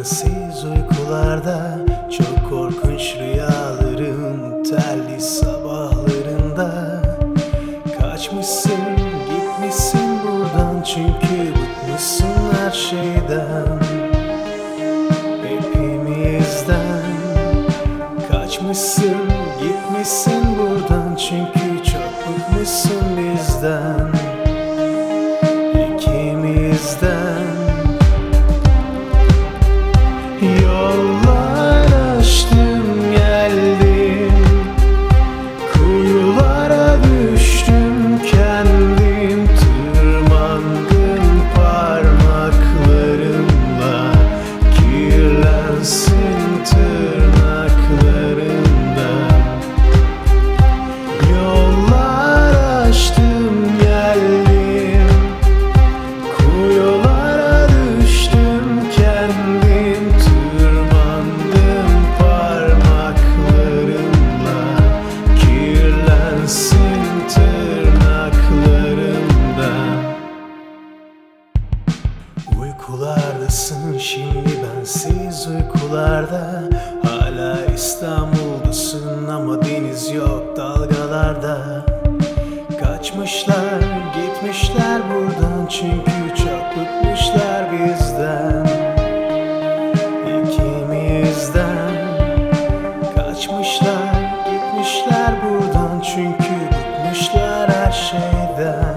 bensiz uykularda. Çok korkunç rüyaların telli sabahlarında. Kaçmışsın gitmişsin buradan Çünkü bıkmışsın her şeyden. Hepimizden Kaçmışsın gitmişsin buradan Çünkü çok bıkmışsın bizden Uykulardasın şimdi bensiz uykularda. Hala İstanbul'dasın ama deniz yok dalgalarda. Kaçmışlar gitmişler buradan çünkü çok bıkmışlar bizden. İkimizden. Kaçmışlar gitmişler buradan çünkü bıkmışlar her şeyden.